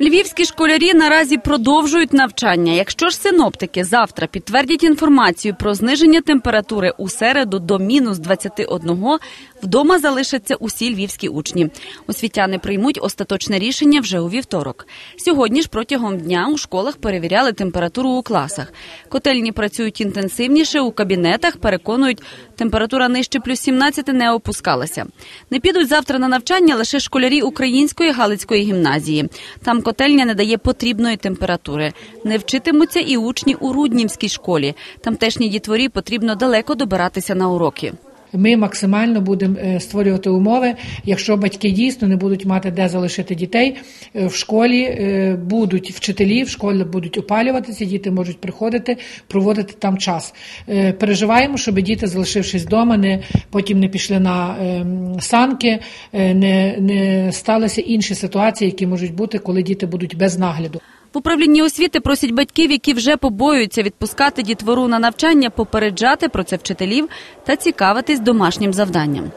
Львівські школярі наразі продовжують навчання. Якщо ж синоптики завтра підтвердять інформацію про зниження температури у середу до мінус 21, вдома залишаться усі львівські учні. Освітяни приймуть остаточне рішення вже у вівторок. Сьогодні ж протягом дня у школах перевіряли температуру у класах. Котельні працюють інтенсивніше у кабінетах. Переконують, температура нижче плюс 17 не опускалася. Не підуть завтра на навчання лише школярі української галицької гімназії. Там котельня не дає потрібної температури. Не вчитимуться і учні у Руднівській школі. Тамтешній дітворі потрібно далеко добиратися на уроки. Ми максимально будемо е, створювати умови, якщо батьки дійсно не будуть мати де залишити дітей е, в школі, е, будуть вчителі, в школі будуть опалюватися, діти можуть приходити, проводити там час. Переживаємо, щоб діти, залишившись вдома, не потім не пішли на санки, не, не сталися інші ситуації, які можуть бути, коли діти будуть без нагляду. В управлінні освіти просять батьків, які вже побоюються відпускати дітвору на навчання, попереджати про це вчителів та цікавитись домашнім завданням.